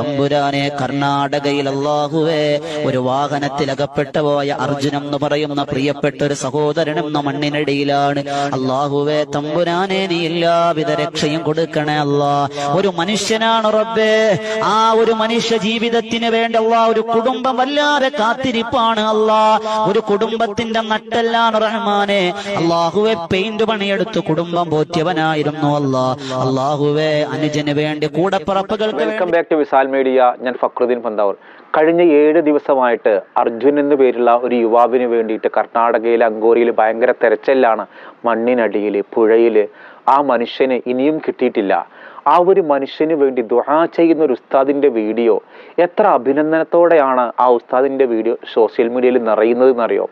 തമ്പുരാനെ കർണാടകയിൽ അള്ളാഹുവേ ഒരു വാഹനത്തിൽ അകപ്പെട്ടു അർജുനം എന്ന് പറയുന്ന പ്രിയപ്പെട്ട ഒരു സഹോദരൻ എന്ന മണ്ണിനടിയിലാണ്. അള്ളാഹുവേ തമ്പുരാനെ നീ എല്ലാവിധ രക്ഷയും കൊടുക്കണേ അല്ലാ. ഒരു മനുഷ്യനാണ് റബ്ബേ. ആ ഒരു മനുഷ്യ ജീവിതത്തിന് വേണ്ട ഒരു കുടുംബം വല്ലാതെ കാത്തിരിപ്പാണ് അല്ലാ. ഒരു കുടുംബത്തിന്റെ നട്ടെല്ലാണ് റഹ്മാനെ. അള്ളാഹുവെ പെയിന്റ് പണിയെടുത്ത് കുടുംബം പോറ്റിയവനായിരുന്നു അല്ലാ. അള്ളാഹുവേ അനുജന് വേണ്ടി കൂടപ്പറപ്പുകൾക്ക് പറപ്പുകൾക്ക് welcome back to Visal media ഞാൻ ഫക്രുദ്ദീൻ പന്താവൂർ. കഴിഞ്ഞ ഏഴ് ദിവസമായിട്ട് അർജുൻ എന്ന് പേരുള്ള ഒരു യുവാവിന് വേണ്ടിയിട്ട് കർണാടകയിലെ അങ്കോറിയിൽ ഭയങ്കര തെരച്ചിലാണ് മണ്ണിനടിയിൽ പുഴയിൽ ആ മനുഷ്യന് ഇനിയും കിട്ടിയിട്ടില്ല. ആ ഒരു മനുഷ്യന് വേണ്ടി ദുഹാ ചെയ്യുന്ന ഒരു ഉസ്താദിന്റെ വീഡിയോ എത്ര അഭിനന്ദനത്തോടെയാണ് ആ ഉസ്താദിന്റെ വീഡിയോ സോഷ്യൽ മീഡിയയിൽ നിറയുന്നത് എന്നറിയോ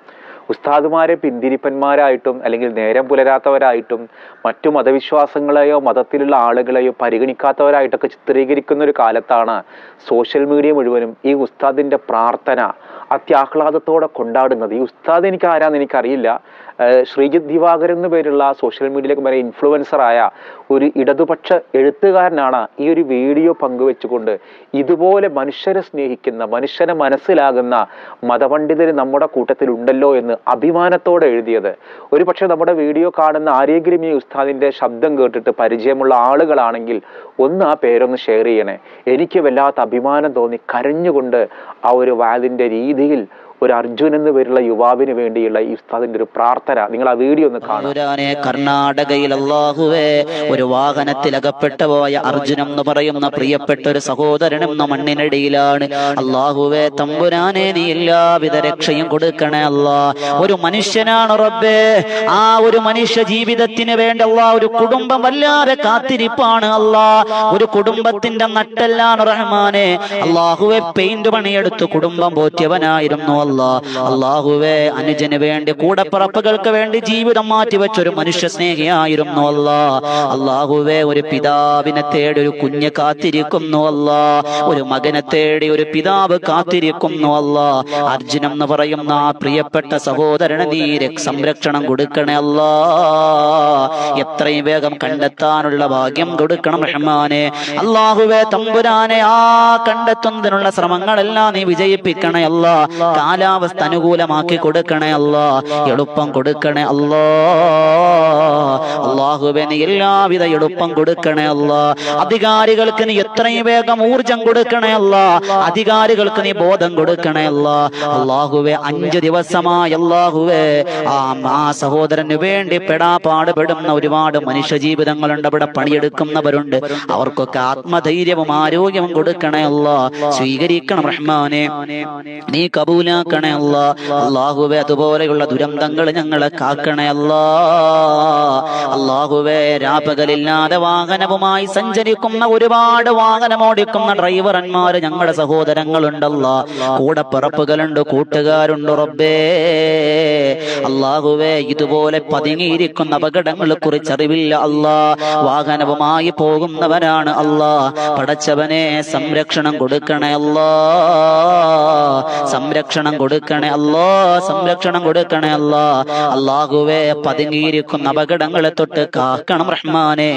ഉസ്താദുമാരെ പിന്തിരിപ്പന്മാരായിട്ടും അല്ലെങ്കിൽ നേരം പുലരാത്തവരായിട്ടും മറ്റു മതവിശ്വാസങ്ങളെയോ മതത്തിലുള്ള ആളുകളെയോ പരിഗണിക്കാത്തവരായിട്ടൊക്കെ ചിത്രീകരിക്കുന്ന ഒരു കാലത്താണ് സോഷ്യൽ മീഡിയ മുഴുവനും ഈ ഉസ്താദിന്റെ പ്രാർത്ഥന അത്യാഹ്ലാദത്തോടെ കൊണ്ടാടുന്നത്. ഈ ഉസ്താദ് എനിക്ക് ആരാന്ന് എനിക്കറിയില്ല. ശ്രീജിത്ത് ദിവാകരൻ എന്ന പേരുള്ള സോഷ്യൽ മീഡിയയിലേക്ക് വരെ ഇൻഫ്ലുവൻസറായ ഒരു ഇടതുപക്ഷ എഴുത്തുകാരനാണ് ഈ ഒരു വീഡിയോ പങ്കുവെച്ചുകൊണ്ട് ഇതുപോലെ മനുഷ്യരെ സ്നേഹിക്കുന്ന മനുഷ്യനെ മനസ്സിലാകുന്ന മതപണ്ഡിതർ നമ്മുടെ കൂട്ടത്തിൽ ഉണ്ടല്ലോ എന്ന് അഭിമാനത്തോടെ എഴുതിയത്. ഒരു പക്ഷേ നമ്മുടെ വീഡിയോ കാണുന്ന ആരെങ്കിലും ഈ ഉസ്താദിന്റെ ശബ്ദം കേട്ടിട്ട് പരിചയമുള്ള ആളുകളാണെങ്കിൽ ഒന്ന് ആ പേരൊന്ന് ഷെയർ ചെയ്യണേ. എനിക്ക് വല്ലാത്ത അഭിമാനം തോന്നി കരഞ്ഞുകൊണ്ട് ആ ഒരു വാദിന്റെ രീതിയിൽ ഒരു അർജുൻ എന്ന് പേരുള്ള യുവാവിന് വേണ്ടിയുള്ള ഈ ഉസ്താദിന്റെ ഒരു പ്രാർത്ഥന. നിങ്ങൾ ആ വീഡിയോ ഒന്ന് കാണാം കർണാടകയിൽ അള്ളാഹുവേ ഒരു വാഹനത്തിൽ അകപ്പെട്ടു പോയ അർജുനം എന്ന് പറയുന്ന പ്രിയപ്പെട്ട ഒരു സഹോദരൻ എന്ന മണ്ണിനടിയിലാണ്. അള്ളാഹുവേ തമ്പുരാനെ നീ എല്ലാവിധ രക്ഷയും കൊടുക്കണേ അല്ലാ. ഒരു മനുഷ്യനാണ് റബ്ബേ. ആ ഒരു മനുഷ്യ ജീവിതത്തിന് വേണ്ട ഒരു കുടുംബം വല്ലാതെ കാത്തിരിപ്പാണ് അല്ലാ. ഒരു കുടുംബത്തിന്റെ നട്ടെല്ലാണ് റഹ്മാനെ. അള്ളാഹുവെ പെയിന്റ് പണിയെടുത്ത് കുടുംബം പോറ്റിയവനായിരുന്നു അല്ലാ. അള്ളാഹുവെ അനുജന് വേണ്ടി കൂടപ്പറപ്പുകൾക്ക് വേണ്ടി ജീവിതം മാറ്റിവെച്ച ഒരു മനുഷ്യ സ്നേഹിയായിരുന്നു അല്ലാ അള്ളാഹുവേ ഒരു പിതാവിനെ തേടി ഒരു കുഞ്ഞ് കാത്തിരിക്കുന്നു അല്ലാ ഒരു മകനെ തേടി ഒരു പിതാവ് കാത്തിരിക്കുന്നു അല്ലാ അർജുനം എന്ന് പറയുന്ന ആ പ്രിയപ്പെട്ട സഹോദരന് നീ സംരക്ഷണം കൊടുക്കണേ അല്ലാ എത്രയും വേഗം കണ്ടെത്താനുള്ള ഭാഗ്യം കൊടുക്കണം റഹ്മാനെ. അള്ളാഹുവേ തമ്പുരാനെ ആ കണ്ടെത്തുന്നതിനുള്ള ശ്രമങ്ങളെല്ലാം നീ വിജയിപ്പിക്കണേ അല്ല കാലാവസ്ഥ അനുകൂലമാക്കി കൊടുക്കണേ അല്ലാ. എളുപ്പം കൊടുക്കണേ അല്ലോ. അള്ളാഹുവെ നീ എല്ലാവിധ എളുപ്പം കൊടുക്കണേ അല്ല. അധികാരികൾക്ക് നീ എത്രയും വേഗം ഊർജം കൊടുക്കണേ അല്ല. അധികാരികൾക്ക് നീ ബോധം കൊടുക്കണേ അല്ല. അള്ളാഹുവെ അഞ്ച് ദിവസമായി അള്ളാഹുവെ. ആ ആ സഹോദരന് വേണ്ടി പെടാ പാടുപെടുന്ന ഒരുപാട് മനുഷ്യ ജീവിതങ്ങളുണ്ട്. അവിടെ പണിയെടുക്കുന്നവരുണ്ട്. അവർക്കൊക്കെ ആത്മധൈര്യവും ആരോഗ്യവും കൊടുക്കണേ അല്ല. സ്വീകരിക്കണം റഹ്മാനെ. നീ കബൂലാക്കണേ അല്ല. അള്ളാഹുവെ അതുപോലെയുള്ള ദുരന്തങ്ങൾ ഞങ്ങളെ കാക്കണേ അല്ല. അള്ളാഹുവെ രാപ്പകലില്ലാതെ വാഹനവുമായി സഞ്ചരിക്കുന്ന ഒരുപാട് വാഹനം ഓടിക്കുന്ന ഡ്രൈവർമാര് ഞങ്ങളുടെ സഹോദരങ്ങളുണ്ടല്ല. കൂടെ പിറപ്പുകളുണ്ട് കൂട്ടുകാരുണ്ട് റബ്ബേ. അള്ളാഹുവേ ഇതുപോലെ പതുങ്ങിയിരിക്കുന്ന അപകടങ്ങളെ കുറിച്ച് അറിവില്ല അല്ലാ. വാഹനവുമായി പോകുന്നവരാണ് അല്ലാ. പടച്ചവനെ സംരക്ഷണം കൊടുക്കണേ അല്ലാ. സംരക്ഷണം കൊടുക്കണേ അല്ലോ സംരക്ഷണം കൊടുക്കണേ അല്ലോ. അള്ളാഹുവേ പതുങ്ങിയിരിക്കുന്ന അപകടങ്ങളെ തൊട്ട് കാക്കണം റഹ്മാനെ.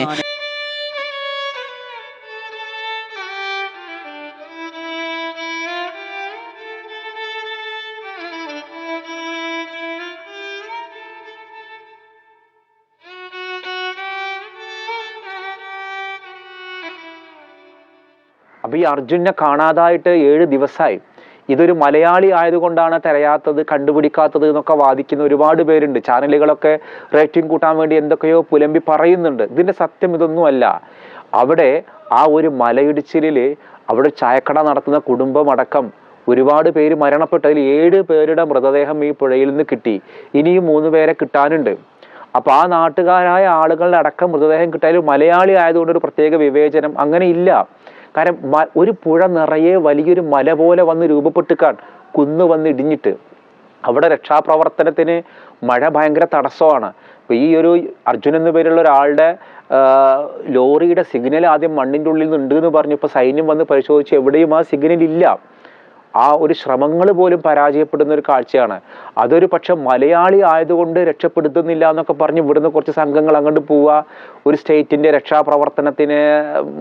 അപ്പൊ ഈ അർജുനെ കാണാതായിട്ട് ഏഴ് ദിവസമായി ഇതൊരു മലയാളി ആയതുകൊണ്ടാണ് തിരയാത്തത് കണ്ടുപിടിക്കാത്തത് എന്നൊക്കെ വാദിക്കുന്ന ഒരുപാട് പേരുണ്ട്. ചാനലുകളൊക്കെ റേറ്റിംഗ് കൂട്ടാൻ വേണ്ടി എന്തൊക്കെയോ പുലമ്പി പറയുന്നുണ്ട്. ഇതിന്റെ സത്യം ഇതൊന്നുമല്ല. അവിടെ ആ ഒരു മലയിടിച്ചിലിൽ അവിടെ ചായക്കട നടത്തുന്ന കുടുംബമടക്കം ഒരുപാട് പേര് മരണപ്പെട്ടതിൽ ഏഴ് പേരുടെ മൃതദേഹം ഈ പുഴയിൽ നിന്ന് കിട്ടി. ഇനിയും മൂന്ന് പേരെ കിട്ടാനുണ്ട്. അപ്പൊ ആ നാട്ടുകാരായ ആളുകളുടെ അടക്കം മൃതദേഹം കിട്ടിയാലും മലയാളി ആയതുകൊണ്ട് ഒരു പ്രത്യേക വിവേചനം അങ്ങനെ ഇല്ല. കാരണം ഒരു പുഴ നിറയെ വലിയൊരു മല പോലെ വന്ന് രൂപപ്പെട്ടുക്കാൻ കുന്ന് വന്ന് ഇടിഞ്ഞിട്ട് അവിടെ രക്ഷാപ്രവർത്തനത്തിന് മഴ ഭയങ്കര തടസ്സമാണ്. അപ്പോൾ ഈ ഒരു അർജുൻ എന്ന പേരുള്ള ഒരാളുടെ ലോറിയുടെ സിഗ്നൽ ആദ്യം മണ്ണിന്റെ ഉള്ളിൽ നിന്നുണ്ട് എന്ന് പറഞ്ഞപ്പോൾ സൈന്യം വന്ന് പരിശോധിച്ച് എവിടെയും ആ സിഗ്നൽ ഇല്ല. ആ ഒരു ശ്രമങ്ങൾ പോലും പരാജയപ്പെടുന്ന ഒരു കാഴ്ചയാണ്. അതൊരു പക്ഷെ മലയാളി ആയതുകൊണ്ട് രക്ഷപ്പെടുത്തുന്നില്ല എന്നൊക്കെ പറഞ്ഞ് ഇവിടുന്ന് കുറച്ച് സംഘങ്ങൾ അങ്ങോട്ട് പോവുക ഒരു സ്റ്റേറ്റിന്റെ രക്ഷാപ്രവർത്തനത്തിന്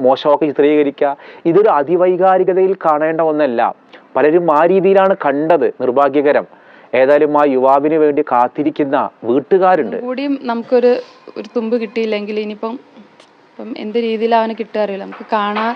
മോശമൊക്കെ ചിത്രീകരിക്കുക ഇതൊരു അതിവൈകാരികതയിൽ കാണേണ്ട ഒന്നല്ല. പലരും ആ രീതിയിലാണ് കണ്ടത്. നിർഭാഗ്യകരം. ഏതായാലും ആ യുവാവിന് വേണ്ടി കാത്തിരിക്കുന്ന വീട്ടുകാരുണ്ട്. കൂടിയും നമുക്കൊരു ഒരു തുമ്പ് കിട്ടിയില്ലെങ്കിൽ ഇനിയിപ്പം എന്ത് രീതിയിലാണ് കിട്ടുക അറിയില്ല. നമുക്ക് കാണാൻ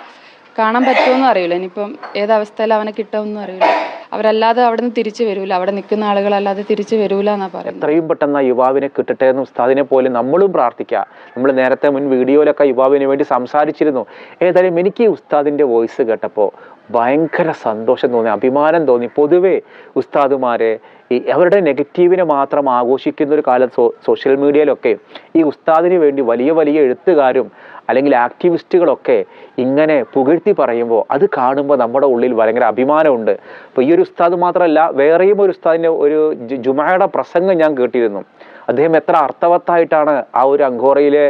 കാണാൻ പറ്റുമെന്നും അറിയില്ല. ഇനിയിപ്പം ഏതവസ്ഥയിൽ അവനെ കിട്ടുമെന്നും അറിയില്ല. അവരല്ലാതെ അവിടെ നിന്ന് തിരിച്ചു വരൂല. അവിടെ നിൽക്കുന്ന ആളുകളല്ലാതെ തിരിച്ചു വരൂല എന്നാ പറയുന്നത്. എത്രയും പെട്ടെന്ന് യുവാവിനെ കിട്ടട്ടെ എന്ന് ഉസ്താദിനെ പോലെ നമ്മളും പ്രാർത്ഥിക്കാം. നമ്മൾ നേരത്തെ മുൻ വീഡിയോയിലൊക്കെ യുവാവിന് വേണ്ടി സംസാരിച്ചിരുന്നു. ഏതായാലും എനിക്ക് ഉസ്താദിന്റെ വോയിസ് കേട്ടപ്പോൾ ഭയങ്കര സന്തോഷം തോന്നി അഭിമാനം തോന്നി. പൊതുവേ ഉസ്താദുമാരെ ഈ അവരുടെ നെഗറ്റീവിനെ മാത്രം ആഘോഷിക്കുന്ന ഒരു കാലം സോ സോഷ്യൽ മീഡിയയിലൊക്കെ ഈ ഉസ്താദിന് വേണ്ടി വലിയ വലിയ എഴുത്തുകാരും അല്ലെങ്കിൽ ആക്ടിവിസ്റ്റുകളൊക്കെ ഇങ്ങനെ പുകഴ്ത്തി പറയുമ്പോൾ അത് കാണുമ്പോൾ നമ്മുടെ ഉള്ളിൽ ഭയങ്കര അഭിമാനമുണ്ട്. അപ്പോൾ ഈ ഒരു ഉസ്താദ് മാത്രമല്ല വേറെയും ഒരു ഉസ്താദിന്റെ ഒരു ജുമായുടെ പ്രസംഗം ഞാൻ കേട്ടിരുന്നു. അദ്ദേഹം എത്ര അർത്ഥവത്തായിട്ടാണ് ആ ഒരു അങ്കോറയിലെ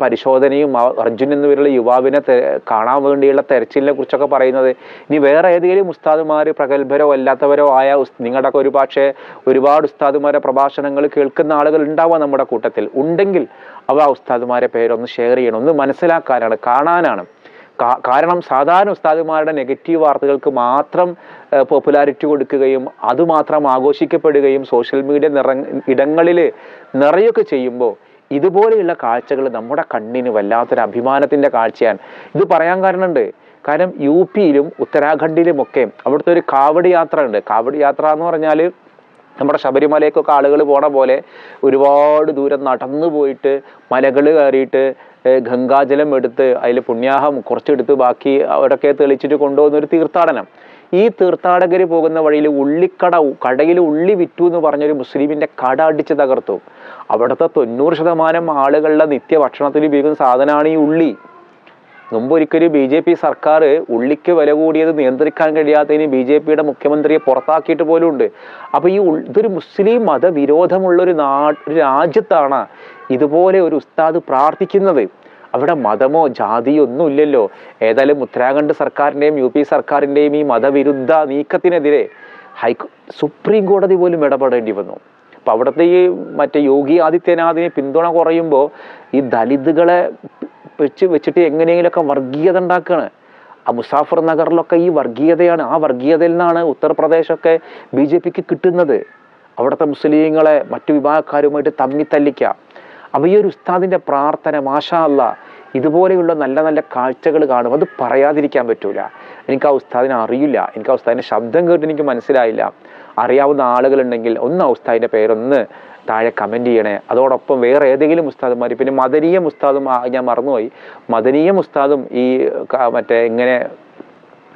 പരിശോധനയും അർജുൻ എന്ന് പേരുള്ള യുവാവിനെ കാണാൻ വേണ്ടിയുള്ള തെരച്ചിലിനെ കുറിച്ചൊക്കെ പറയുന്നത്. ഇനി വേറെ ഏതെങ്കിലും ഉസ്താദുമാർ പ്രഗത്ഭരോ അല്ലാത്തവരോ ആയ നിങ്ങളുടെ ഒരു പക്ഷേ ഒരുപാട് ഉസ്താദുമാരെ പ്രഭാഷണങ്ങൾ കേൾക്കുന്ന ആളുകൾ ഉണ്ടാവുക നമ്മുടെ കൂട്ടത്തിൽ. ഉണ്ടെങ്കിൽ അവ ഉസ്താദുമാരെ പേരൊന്ന് ഷെയർ ചെയ്യണം. ഒന്ന് മനസ്സിലാക്കാനാണ് കാണാനാണ്. കാരണം സാധാരണ ഉസ്താദുമാരുടെ നെഗറ്റീവ് വാർത്തകൾക്ക് മാത്രം പോപ്പുലാരിറ്റി കൊടുക്കുകയും അതുമാത്രം ആഘോഷിക്കപ്പെടുകയും സോഷ്യൽ മീഡിയ നിറ ഇടങ്ങളിൽ നിറയൊക്കെ ചെയ്യുമ്പോൾ ഇതുപോലെയുള്ള കാഴ്ചകൾ നമ്മുടെ കണ്ണിന് വല്ലാത്തൊരു അഭിമാനത്തിന്റെ കാഴ്ചയാണ്. ഇത് പറയാൻ കാരണമുണ്ട്. കാരണം യു പിയിലും ഉത്തരാഖണ്ഡിലുമൊക്കെ അവിടുത്തെ ഒരു കാവടി യാത്ര ഉണ്ട്. കാവടി യാത്ര എന്ന് പറഞ്ഞാൽ നമ്മുടെ ശബരിമലയ്ക്കൊക്കെ ആളുകൾ പോണ പോലെ ഒരുപാട് ദൂരം നടന്നു പോയിട്ട് മലകൾ കയറിയിട്ട് ഗംഗാജലം എടുത്ത് അതിൽ പുണ്യാഹം കുറച്ചെടുത്ത് ബാക്കി അവിടെയൊക്കെ തെളിച്ചിട്ട് കൊണ്ടുപോകുന്ന ഒരു തീർത്ഥാടനം. ഈ തീർത്ഥാടകർ പോകുന്ന വഴിയിൽ ഉള്ളിക്കട കടയിൽ ഉള്ളി വിറ്റു എന്ന് പറഞ്ഞൊരു മുസ്ലിമിന്റെ കട അടിച്ച് തകർത്തു. അവിടുത്തെ തൊണ്ണൂറ് ശതമാനം ആളുകളുടെ നിത്യഭക്ഷണത്തിൽ ഉപയോഗിക്കുന്ന സാധനമാണ് ഈ ഉള്ളി. മുമ്പൊരിക്കലും ബി ജെ പി സർക്കാർ ഉള്ളിക്ക് വില കൂടിയത് നിയന്ത്രിക്കാൻ കഴിയാത്തതിന് ബി ജെ പിയുടെ മുഖ്യമന്ത്രിയെ പുറത്താക്കിയിട്ട് പോലും ഉണ്ട് അപ്പൊ ഈ ഇതൊരു മുസ്ലിം മതവിരോധമുള്ള ഒരു നാ രാജ്യത്താണ് ഇതുപോലെ ഒരു ഉസ്താദ് പ്രാർത്ഥിക്കുന്നത്. അവിടെ മതമോ ജാതിയോ ഒന്നും ഇല്ലല്ലോ ഏതായാലും ഉത്തരാഖണ്ഡ് സർക്കാരിന്റെയും യു പി സർക്കാരിന്റെയും ഈ മതവിരുദ്ധ നീക്കത്തിനെതിരെ ഹൈക്കോ സുപ്രീം കോടതി പോലും ഇടപെടേണ്ടി വന്നു. അപ്പൊ അവിടുത്തെ ഈ മറ്റേ യോഗി ആദിത്യനാഥിനെ പിന്തുണ കുറയുമ്പോൾ ഈ ദലിതുകളെ വെച്ച് വെച്ചിട്ട് എങ്ങനെയെങ്കിലുമൊക്കെ വർഗീയത ഉണ്ടാക്കുകയാണ് ആ മുസാഫർ നഗറിലൊക്കെ ഈ വർഗീയതയാണ്. ആ വർഗീയതയിൽ നിന്നാണ് ഉത്തർപ്രദേശൊക്കെ ബി ജെ പിക്ക് കിട്ടുന്നത്. അവിടുത്തെ മുസ്ലിങ്ങളെ മറ്റു വിഭാഗക്കാരുമായിട്ട് തമ്മി തല്ലിക്ക. അപ്പം ഈ ഒരു ഉസ്താദിന്റെ പ്രാർത്ഥന മാഷാ അല്ല ഇതുപോലെയുള്ള നല്ല നല്ല കാഴ്ചകൾ കാണും. അത് പറയാതിരിക്കാൻ പറ്റൂല. എനിക്ക് ആ ഉസ്താദിനെ അറിയില്ല. എനിക്ക് ആ ഉസ്താദിന്റെ ശബ്ദം കേട്ട് എനിക്ക് മനസ്സിലായില്ല. അറിയാവുന്ന ആളുകളുണ്ടെങ്കിൽ ഒന്ന് ആ ഉസ്താദിന്റെ പേരൊന്ന് താഴെ കമന്റ് ചെയ്യണേ. അതോടൊപ്പം വേറെ ഏതെങ്കിലും ഉസ്താദുമാർ പിന്നെ മദനീയ ഉസ്താദും ഞാൻ മറന്നുപോയി. മദനീയ ഉസ്താദും ഈ മറ്റേ ഇങ്ങനെ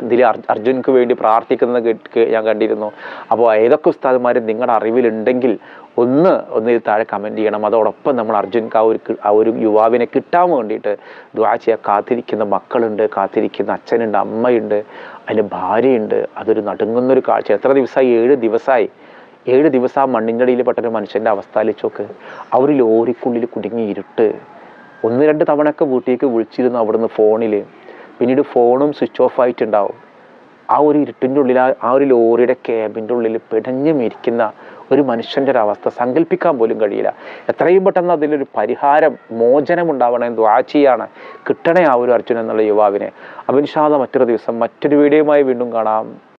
ഇതിൽ അർജുനക്ക് വേണ്ടി പ്രാർത്ഥിക്കുന്നത് ഞാൻ കണ്ടിരുന്നു. അപ്പോൾ ഏതൊക്കെ ഉസ്താദുമാരും നിങ്ങളുടെ അറിവിലുണ്ടെങ്കിൽ ഒന്ന് ഒന്ന് താഴെ കമന്റ് ചെയ്യണം. അതോടൊപ്പം നമ്മൾ അർജുൻക്ക് ആ ഒരു ആ ഒരു യുവാവിനെ കിട്ടാൻ വേണ്ടിയിട്ട് ദ്വാ ചെയ്യാൻ കാത്തിരിക്കുന്ന മക്കളുണ്ട് കാത്തിരിക്കുന്ന അച്ഛനുണ്ട് അമ്മയുണ്ട് അതിന് ഭാര്യയുണ്ട്. അതൊരു നടുങ്ങുന്നൊരു കാഴ്ച. എത്ര ദിവസമായി ഏഴ് ദിവസമായി ഏഴ് ദിവസം ആ മണ്ണിന്റെ അടിയിൽ പെട്ടൊരു മനുഷ്യന്റെ അവസ്ഥ ആലോചിച്ചോക്ക് അവർ ലോറിക്കുള്ളിൽ കുടുങ്ങി ഇരുട്ട്. ഒന്ന് രണ്ട് തവണയൊക്കെ വീട്ടിലേക്ക് വിളിച്ചിരുന്നു അവിടുന്ന് ഫോണിൽ. പിന്നീട് ഫോണും സ്വിച്ച് ഓഫ് ആയിട്ടുണ്ടാവും. ആ ഒരു ഇരുട്ടിന്റെ ഉള്ളിൽ ആ- ഒരു ലോറിയുടെ ക്യാബിന്റെ ഉള്ളിൽ പിടഞ്ഞു മരിക്കുന്ന ഒരു മനുഷ്യന്റെ ഒരു അവസ്ഥ സങ്കല്പിക്കാൻ പോലും കഴിയില്ല. എത്രയും പെട്ടെന്ന് അതിലൊരു പരിഹാരം മോചനം ഉണ്ടാവണേ ദ്വാ ചെയ്യാണ് കിട്ടണേ ആ ഒരു അർജുൻ എന്നുള്ള യുവാവിനെ. അഭിനിഷാദ മറ്റൊരു ദിവസം മറ്റൊരു വീഡിയോയുമായി വീണ്ടും കാണാം.